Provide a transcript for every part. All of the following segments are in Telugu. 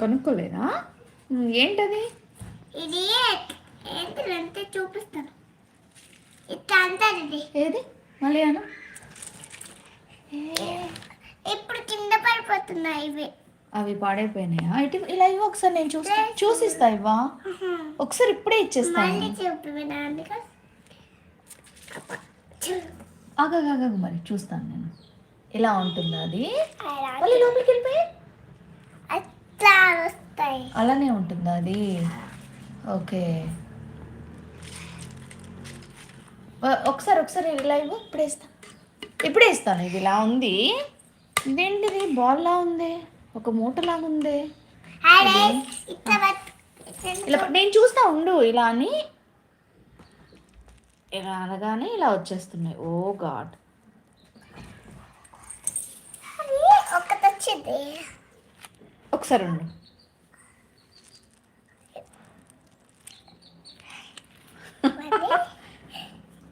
కొనుక్కోలేదు. ఏంటది? ఇది ఏంటంటే చూపిస్తాను. ఏది? మళ్ళీ అను ఇప్పుడు కింద పడిపోతున్నాయి ఇవి. అవి పాడైపోయినాయా? ఇటు ఇలా ఇవ్వ ఒకసారి నేను చూస్తా. చూసిస్తా ఇవ్వా? ఒకసారి ఇప్పుడే ఇచ్చేస్తాను. ఆగగాగ మరి చూస్తాను నేను. ఇలా ఉంటుందా అది మళ్ళీ లోపలికి వెళ్ళిపోయి అలానే ఉంటుందా అది ఓకే ఒకసారి ఒకసారి ఇలా ఇవ్వు ఇప్పుడే ఇస్తాను ఇప్పుడే ఇస్తాను ఇది ఇలా ఉంది. ఇదేంటిది? బాల్లా ఉంది? ఒక మూటలాగా ఉంది? ఇలా నేను చూస్తా ఉండు ఇలా అని. ఇలా అనగానే ఇలా వచ్చేస్తున్నాయి. ఓ గాడ్ అది ఒకటి వచ్చింది. ఒకసారి ఉండు.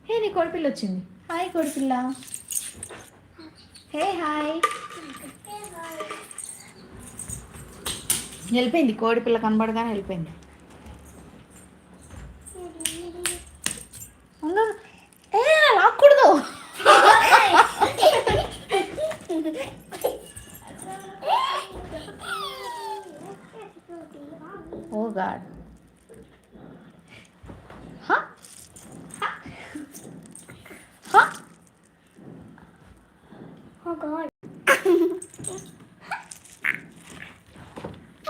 హే నీ కోడిపిల్ల వచ్చింది. హాయ్ కోడిపిల్ల హే హాయ్. వెళ్ళిపోయింది కోడిపిల్ల కనబడగానే వెళ్ళిపోయింది ఉండు. ఏ లాక్కూడదు ఓ గాడ్ హా హా Oh God.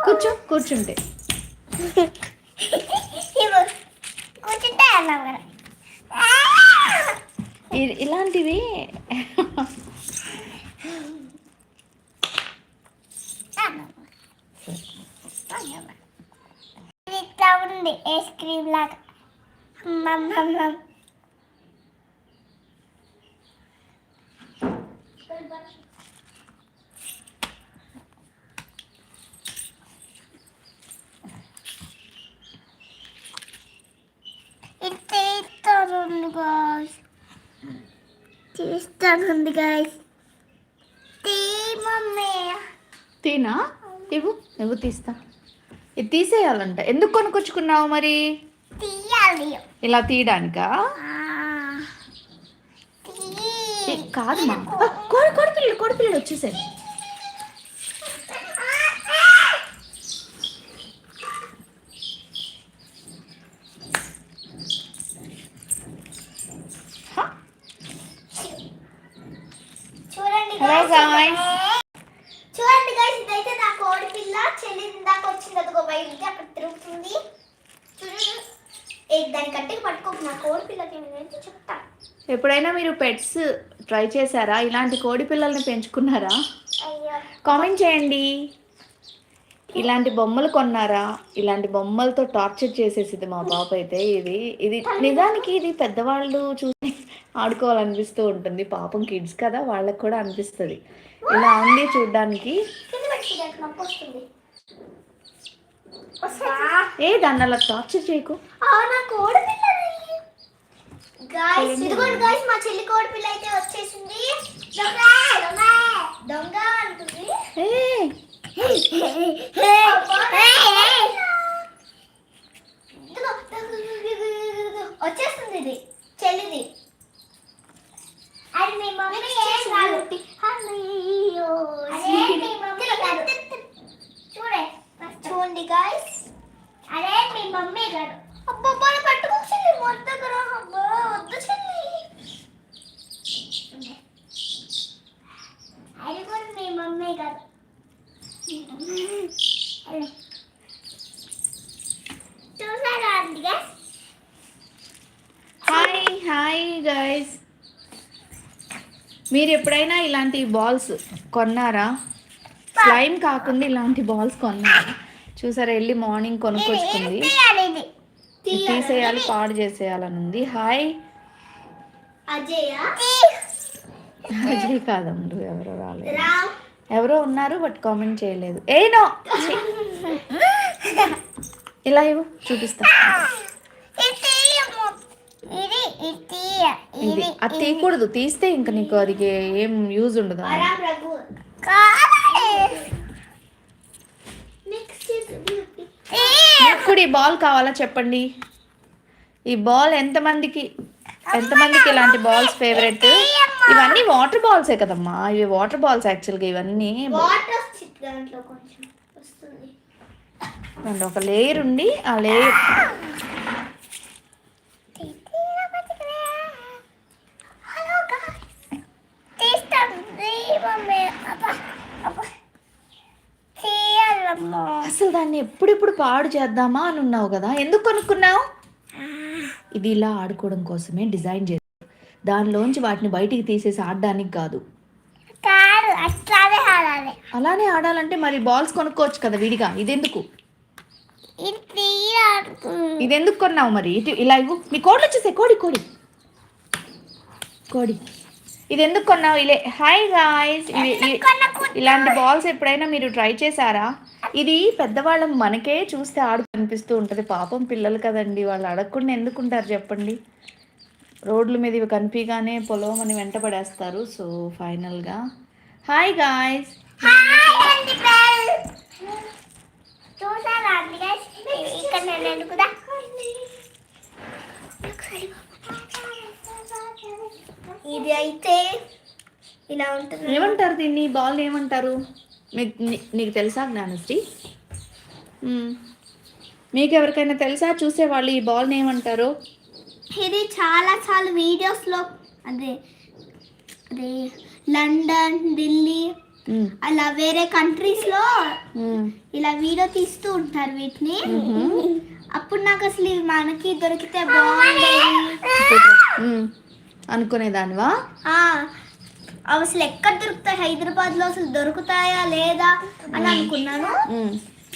కూర్చో కూర్చుంటే. కూర్చుంటే ఇలాంటివి అన్నాం. ఇది ఇట్లా ఉంది ఐస్ క్రీమ్ లాగా మమ్ మమ్ మమ్. ఇది తీస్తానుంది గాయస్ తీస్తానుంది గాయస్ తీ మమ్మీ. తీనా? ఇవ్వు నువ్వు తీస్తా. ఇది తీసేయాలంట. ఎందుకు కొనుక్కొచ్చుకున్నావు మరి? తీయాలి. ఇలా తీయడానికా? కాదు మా కోడి కోడిపిల్లలు కోడిపిల్లలు వచ్చేసాయి. హ, చూడండి గైస్ ఇదైతే నా కోడి పిల్ల. చెల్లి ఇందాక వచ్చింది అదిగో బయటికి అక్కడ తిరుగుతుంది. చూడండి దాని గట్టిగా పట్టుకోకు నా కోడి పిల్లకి ఏమైంది చెప్తా. ఎప్పుడైనా మీరు పెట్స్ ట్రై చేశారా? ఇలాంటి కోడి పిల్లల్ని పెంచుకున్నారా? కామెంట్ చేయండి. ఇలాంటి బొమ్మలు కొన్నారా? ఇలాంటి బొమ్మలతో టార్చర్ చేసేసింది మా పాప అయితే ఇది. ఇది నిజానికి ఇది పెద్దవాళ్ళు చూసి ఆడుకోవాలనిపిస్తూ ఉంటుంది. పాపం కిడ్స్ కదా వాళ్ళకి కూడా అనిపిస్తుంది. ఇలా ఉంది చూడ్డానికి. ఏ దాన్ని అలా టార్చర్ చేయకు. మా చెల్లి కోడి పిల్ల అయితే వచ్చేసింది. దొంగ దొంగ వచ్చేస్తుంది ఇది. చెల్లిది. అది మీ మమ్మీ ఏం కాదు. అయ్యో చూడే చూడండి గాయస్ అదే మీ మమ్మీ గారు అబ్బా పట్టుకొచ్చింది మొత్తం అబ్బా వద్దు చెల్లి అది కూడా మీ మమ్మీ గారు చూసారా అండి guys? హాయ్ హాయ్ గైస్ మీరు ఎప్పుడైనా ఇలాంటి బాల్స్ కొన్నారా? స్లైమ్ కాకుండా ఇలాంటి బాల్స్ కొన్నారా? చూసారా వెళ్ళి మార్నింగ్ కొనుక్కొచ్చుకుంది. తీసేయాలి పాడు చేసేయాలని ఉంది. హాయ్. అజయ కాదండు ఎవరో రాలేదు. ఎవరో ఉన్నారు బట్ కామెంట్ చేయలేదు. ఏ నో. ఇలా ఇవ్వు చూపిస్తా. ఇది అది తీయకూడదు. తీస్తే ఇంకా నీకు అది ఏం యూజ్ ఉండదు. ఇప్పుడు ఈ. బాల్ కావాలా చెప్పండి? ఈ బాల్ ఎంతమందికి ఎంతమందికి ఇలాంటి బాల్స్ ఫేవరెట్? ఇవన్నీ వాటర్ బాల్సే కదమ్మా. ఇవి వాటర్ బాల్స్ యాక్చువల్గా ఇవన్నీ. ఒక లేయర్ ఉండి ఆ లేయర్ అసలు దాన్ని ఎప్పుడెప్పుడు పాడు చేద్దామా అని ఉన్నావు కదా? ఎందుకు కొనుక్కున్నావు? ఇది ఇలా ఆడుకోవడం కోసమే డిజైన్ చేశారు. దానిలోంచి వాటిని బయటికి తీసేసి ఆడడానికి కాదు. అలానే ఆడాలంటే మరి బాల్స్ కొనుక్కోవచ్చు కదా విడిగా? ఇదెందుకు? ఇదెందుకు కొన్నావు మరి? ఇటు ఇలా ఇవ్వు. మీ కోడి వచ్చేసే. కోడి కోడి. కోడి. ఇది ఎందుకు కొన్నావు? ఇలే హాయ్ గాయ్స్ ఇలాంటి బాల్స్ ఎప్పుడైనా మీరు ట్రై చేశారా? ఇది పెద్దవాళ్ళం మనకే చూస్తే ఆడు కనిపిస్తూ ఉంటుంది. పాపం పిల్లలు కదండి. వాళ్ళు అడగకుండా ఎందుకుంటారు చెప్పండి? రోడ్ల మీద ఇవి కనిపించగానే పొలం అని వెంట పడేస్తారు. సో ఫైనల్గా హాయ్ గాయ్స్? ఇక్కడ ఇది అయితే ఇలా ఉంటుంది ఏమంటారు దీన్ని? బాల్ ఏమంటారు? మీకు నీకు తెలుసా జ్ఞానశ్రీ. మీకు ఎవరికైనా తెలుసా? చూసేవాళ్ళు ఈ బాల్ని ఏమంటారు? ఇది చాలా చాలా వీడియోస్లో అదే అదే లండన్ ఢిల్లీ. అలా వేరే కంట్రీస్లో మ్మ్. ఇలా వీడియో తీస్తూ ఉంటారు వీటిని. అప్పుడు నాకు అసలు మనకి దొరికితే బాగుండేది మ్మ్. అనుకునేదానివా? అసలు ఎక్కడ దొరుకుతాయి? హైదరాబాద్లో అసలు దొరుకుతాయా లేదా అని అనుకున్నాను.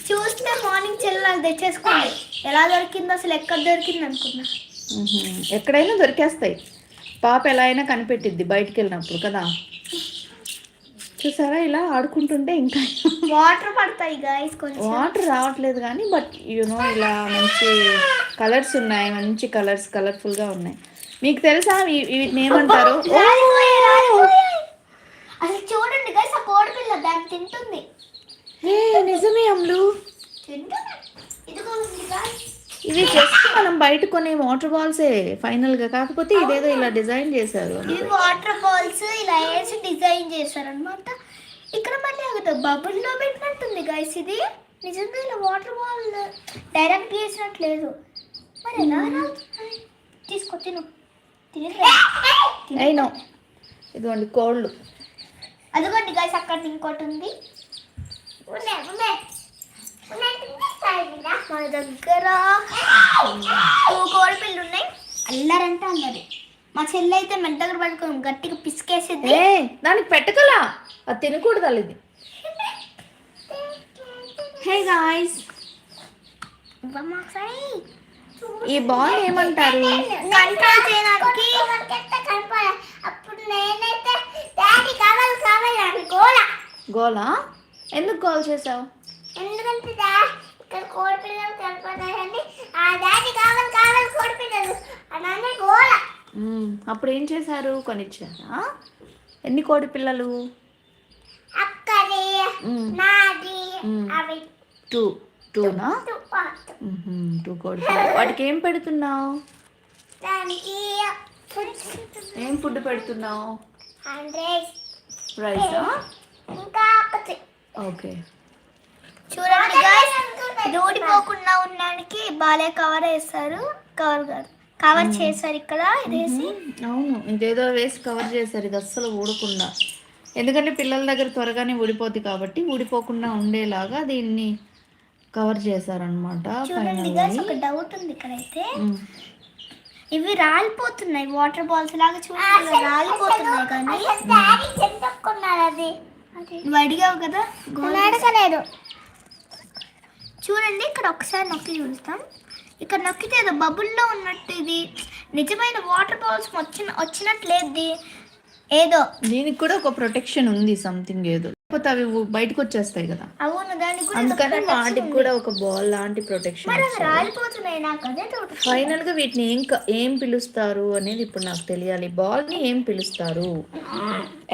చూస్తే మార్నింగ్ చెల్లెలు తెచ్చేసుకోండి. ఎలా దొరికిందో అసలు ఎక్కడ దొరికింది అనుకున్నా. ఎక్కడైనా దొరికేస్తాయి. పాప ఎలా అయినా కనిపెట్టిద్ది బయటికి వెళ్ళినప్పుడు కదా. చూసారా? ఇలా ఆడుకుంటుంటే ఇంకా వాటర్ పడతాయి గాయస్ కొంచెం. వాటర్ రావట్లేదు కానీ బట్ యూనో ఇలా మంచి కలర్స్ ఉన్నాయి. మంచి కలర్స్ కలర్ఫుల్గా ఉన్నాయి. మీకు తెలుసా? వీటిని ఏమంటారు. అసలు చూడండి గైస్ ఆ కోడి పిల్ల దాన్ని తింటుంది. ఏ నిజమే అమ్ములు. తింటుంది. guys. ఇవి జస్ట్ మనం బయట కొనే వాటర్ బాల్సే ఫైనల్గా. కాకపోతే ఇదేదో ఇలా డిజైన్ చేశారు ఇవి వాటర్ బాల్స్ ఇలా వేసి డిజైన్ చేశారనమాట ఇక్కడ మళ్ళీ ఒక బబుల్లో పెట్టినట్టుంది గైస్ ఇది. నిజంగా ఇలా వాటర్ బాల్ డైరెక్ట్ చేసినట్లేదు. మరి ఎలా రావుతున్నాయి? తీసుకో తిను. అయినో. ఇదిగోండి కోళ్ళు. అదిగోండి గైస్ అక్కడ ఇంకోటి ఉంది. మన దగ్గర కోడి పిల్లలు ఉన్నాయి. అల్లరంటే అల్లరి మా చెల్లి అయితే మెడ దగ్గర పట్టుకొని గట్టిగా పిసికేసేది. దానికి పెట్టకలా? అది తినకూడదు ఇది. Hey guys. ఈ బాల్ ఏమంటారు? కంట్రోల్ చేయడానికి అప్పుడు నేనైతే డాడీ కావాలి కావాలి అని గోల. గోలా? ఎందుకు గోల్ చేసావు? ఎందుకంటే ఇక్కడ ఆ డాడీ కావాలి కావాలి కోడి పిల్లలు. అని గోల. అప్పుడు ఏం చేశారు? కొనిచ్చారా? ఎన్ని కోడి పిల్లలు? అక్కడి మ్మ్. నాది మ్మ్. అవి. టూ టూనా. టూ కోడి వాటికి ఏం పెడుతున్నావు? దానికి ఏం ఫుడ్ పెడుతున్నావు? రైసా. ఇంకా ఓకే. చూడండి guys, ఇది ఊడిపోకుండా ఉండడానికి బాలే కవర్ వేస్తారు కవర్ కాదు కవర్ చేశారు ఇక్కడ ఇదేసి. అవును ఇదేదో వేసి కవర్ చేశారు ఇది అస్సలు ఊడకుండా. ఎందుకంటే పిల్లల దగ్గర త్వరగానే ఊడిపోద్ది కాబట్టి ఊడిపోకుండా ఉండేలాగా దీన్ని కవర్ చేశారనమాట చూడండి ఒక డౌట్ ఉంది ఇక్కడైతే. ఇవి రాలిపోతున్నాయి వాటర్ బాల్స్ లాగా చూడండి రాలిపోతున్నాయి కానీ. అది. నువ్వు అడిగావు కదా అడగలేదు. చూడండి ఇక్కడ ఒకసారి నొక్కి చూస్తాం ఇక్కడ నొక్కితే ఏదో బబుల్లో ఉన్నట్టు ఇది. నిజమైన వాటర్ బాల్స్ వచ్చిన వచ్చినట్టు లేదు ఇది. ఏదో. దీనికి కూడా ఒక ప్రొటెక్షన్ ఉంది సంథింగ్ ఏదో. లేకపోతే అవి బయటకు వచ్చేస్తాయి కదా. అవును దానికి అందుకని వాటికి. కూడా ఒక బాల్ లాంటి ప్రొటెక్షన్ రాలిపోతున్నాయి నాకు అదే ఫైనల్గా వీటిని ఏం ఏం పిలుస్తారు అనేది ఇప్పుడు నాకు తెలియాలి. బాల్ని ఏం పిలుస్తారు?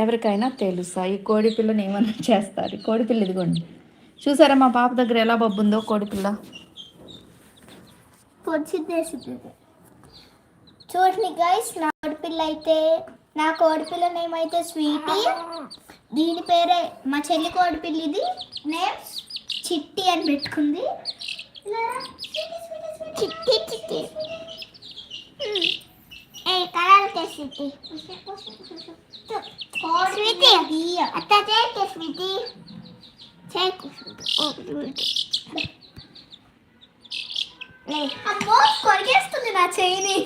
ఎవరికైనా తెలుసా? ఈ కోడి పిల్లని ఏమన్నా చేస్తారు? కోడి పిల్ల ఇదిగోండి. చూసారా మా పాప దగ్గర ఎలా బొబ్బుందో కోడి పిల్ల? పొడిచిద్దేసింది ఇది. చూడండి గైస్ నా కోడిపిల్ల అయితే నా కోడిపిల్ల నేమ్ అయితే స్వీటీ. దీని పేరే మా చెల్లి కోడిపిల్ల ఇది. నేమ్ చిట్టి అని పెట్టుకుంది. చిట్టి చిట్టి. ఏ కలర్ స్వీటీ? స్వీటీ. అత్త చేస్తే స్వీటీ అమ్మో కొరికేస్తుంది నా చెయ్యిని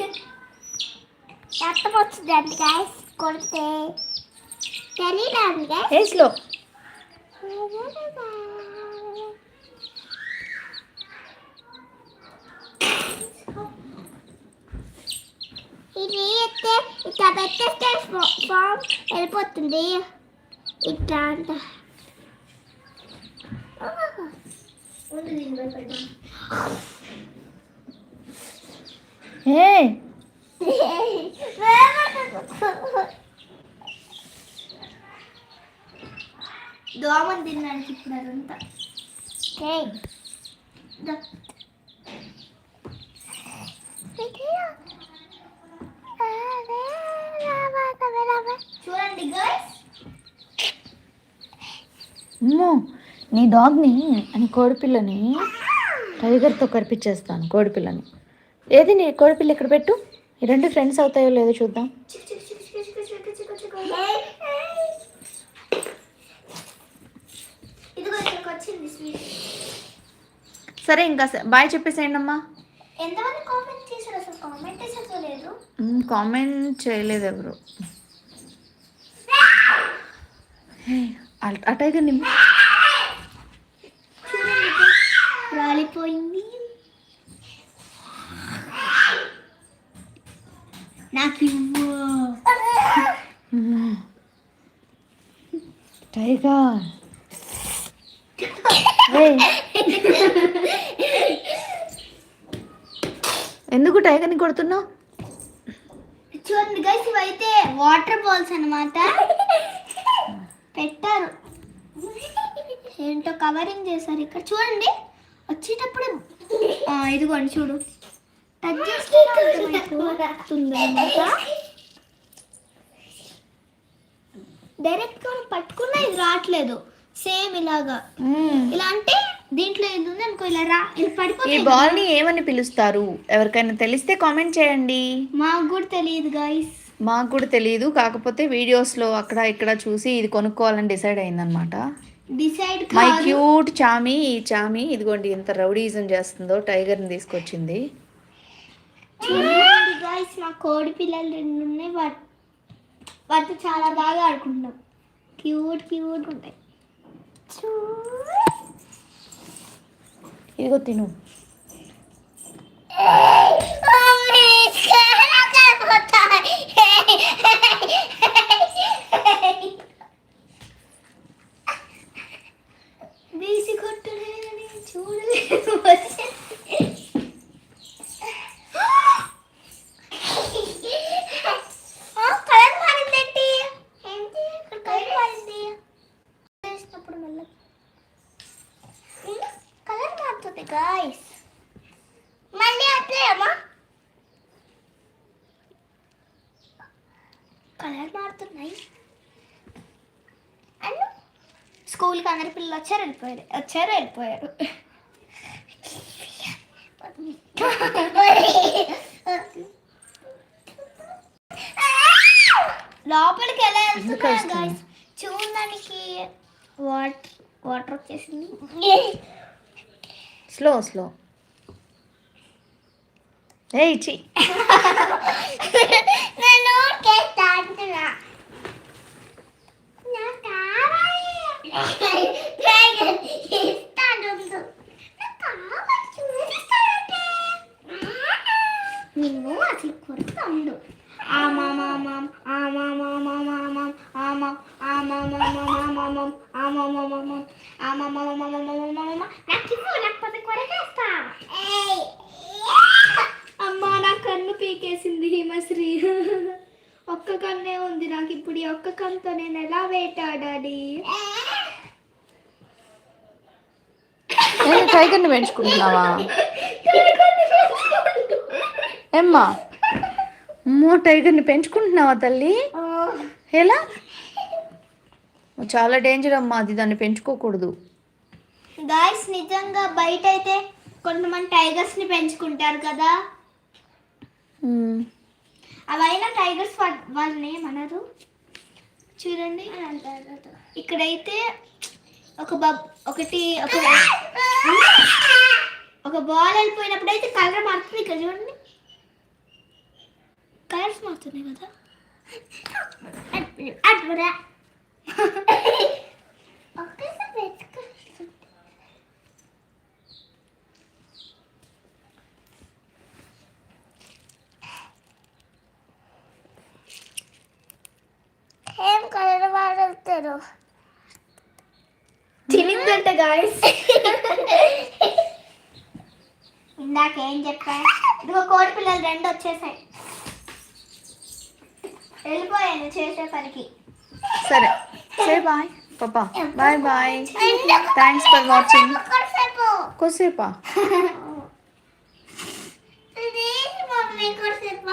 రక్తం వచ్చింది అండి గాయస్ కొడితే తెలియదండి గాయస్ ఏ ఇది ఎత్తే ఇట్లా పెట్టేస్తే ఫామ్ వెళ్ళిపోతుంది. ఇట్లా అంటే ఏ దోమని తినడానికి ఇప్పుడు అదంతా దా. చూడండి గర్ల్స్ అమ్మో నీ డాగ్ని అని కోడిపిల్లని టైగర్తో కరిపించేస్తాను కోడిపిల్లని. ఏది నీ కోడిపిల్ల ఇక్కడ పెట్టు? ఈ రెండు ఫ్రెండ్స్ అవుతాయో లేదో చూద్దాం. సరే ఇంకా బాయ్ చెప్పేసేయండి అమ్మా. కామెంట్ చేయలేదు ఎవరు. హే, ఆ- నాకు ఇవ్వు. టైగర్. ఎందుకు టైగర్ని కొడుతున్నావు? చూడండి గైస్ ఇవైతే వాటర్ బాల్స్ అన్నమాట. పెట్టారు. ఏంటో కవరింగ్ చేశారు ఇక్కడ. చూడండి. వచ్చేటప్పుడు ఇదిగోండి చూడు. టచ్ చేస్తే గా మనం పట్టుకున్నా ఇది రావట్లేదు. సేమ్ ఇలాగా. ఇలా అంటే దీంట్లో ఇది ఉంది అనుకో ఇలా రా ఈ పడిపోతుంది బాల్ని ఏమని పిలుస్తారు? ఎవరికైనా తెలిస్తే కామెంట్ చేయండి. మాకు కూడా తెలియదు గైస్ మాకు కూడా తెలియదు. కాకపోతే వీడియోస్లో అక్కడ ఇక్కడ చూసి ఇది కొనుక్కోవాలని డిసైడ్ అయిందనమాట మై కాదు. క్యూట్ చామి ఈ చామి ఇదిగోండి ఎంత రౌడీజం చేస్తుందో టైగర్ని తీసుకొచ్చింది. చూడండి గాయస్ మా కోడి పిల్లలు రెండు ఉన్నాయి. వాటి వాటితో చాలా బాగా ఆడుకుంటున్నాం. క్యూట్ క్యూట్ ఉంటాయి. ఇదిగో తిను. ಬೇಯಿಸಿಕೊಟ್ಟರೆ ನನಗೆ ಚೂಡಲೇ పిల్లలు వచ్చారు వెళ్ళిపోయారు వచ్చారు వెళ్ళిపోయారు లోపలికి ఎలా? చూడడానికి వాటర్ వాటర్ వచ్చేసింది స్లో స్లో ఏ ఇచ్చి నేను కేక్ నాకు నిన్ను అసలు అమ్మా నా కన్ను పీకేసింది హిమశ్రీ ఒక్క కన్నే ఉంది నాకు ఇప్పుడు ఈ ఒక్క కన్నుతో నేను ఎలా వేటాడాలి ఏ, టైగర్ని పెంచుకుంటున్నావా? ఏమ్మా? అమ్మో టైగర్ని పెంచుకుంటున్నావా తల్లి? ఎలా? చాలా డేంజర్ అమ్మా అది దాన్ని పెంచుకోకూడదు. గాయస్ నిజంగా బయట అయితే కొంతమంది టైగర్స్ని పెంచుకుంటారు కదా. అవైనా టైగర్స్ వాళ్ళని ఏమనరు? చూడండి. ఇక్కడైతే ఒక బబ్ ఒకటి ఒక ఒక బాల్ వెళ్ళిపోయినప్పుడు అయితే కలర్ మారుతుంది ఇక్కడ చూడండి. కలర్స్ మారుతున్నాయి కదా. అటురా ఏం కలర్ వాడతారు తినిందంట గాయస్ ఇందాక ఏం చెప్పా? ఇదిగో కోడి పిల్లలు రెండు వచ్చేసాయి. వెళ్ళిపోయాను చేసే పనికి. సరే. సే బాయ్ పాపా. Bye bye thanks for watching కొద్దిసేపా mummy కొద్దిసేపు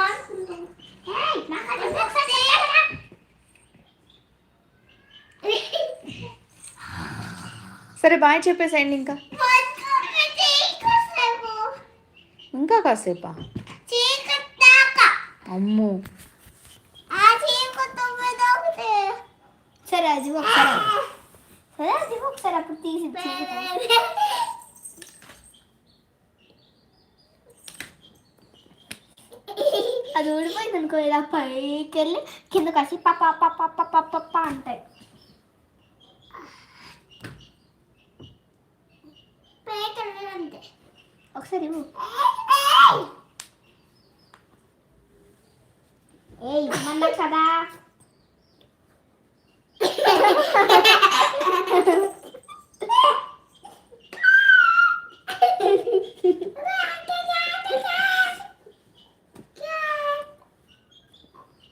సరే బాయ్ చెప్పేసేయండి ఇంకా. ఇంకా కాసేపా? అమ్మో. సరే అది ఒకసారి. సరే అది ఒకసారి అప్పుడు తీసి అది ఊడిపోయింది అనుకో ఇలా పైకి వెళ్ళి కింద కాసి పప్ప పప్ప పప్ప పప్ప అంటాయి. ఒకసారి ఇవ్వు. ఏయ్ ఇవ్వమన్నా కదా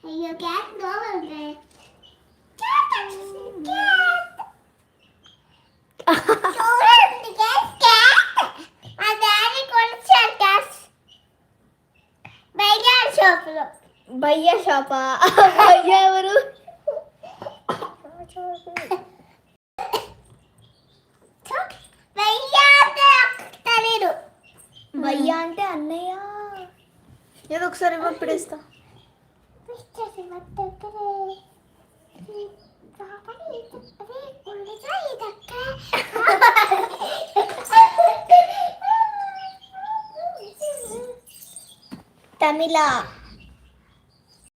అయ్యో క్యాట్ గోవాలి చూడండి క్యాట్ మా డాడీ కొనిచ్చారు క్యాట్ బయ్యా షాప్లో బయ్యా షాపా? బయ్యా ఎవరు? తెలియదు బయ్యా అంటే అన్నయ్య. ఏదో ఒకసారి ఇవ్వ ఇప్పుడేస్తా தமிழா